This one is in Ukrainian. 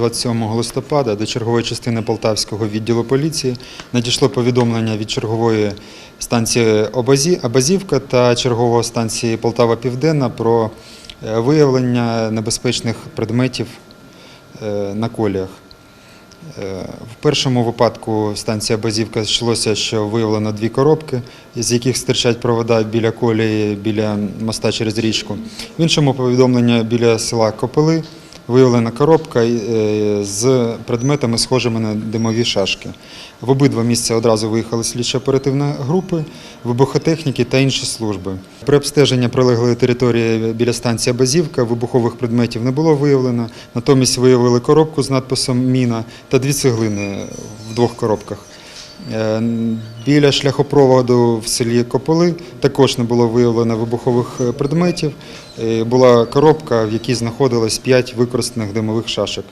27 листопада до чергової частини Полтавського відділу поліції надійшло повідомлення від чергової станції Обазі- Абазівка та чергової станції Полтава Південна про е, виявлення небезпечних предметів е, на коліях. Е, В першому випадку станція Базівка йшлося, що виявлено дві коробки, з яких стирчать провода біля колії, біля моста через річку. В іншому повідомлення біля села Копили виявлена коробка е, з предметами, схожими на димові шашки. В обидва місця одразу виїхали слідчо-оперативні групи, вибухотехніки та інші служби. При обстеженні прилеглої території біля станції Базівка вибухових предметів не було виявлено. Натомість виявили коробку з надписом Міна та дві цеглини в двох коробках. Е, Біля шляхопроводу в селі Кополи також не було виявлено вибухових е, предметів. Е, Була коробка, в якій знаходилось 5 використаних димових шашок.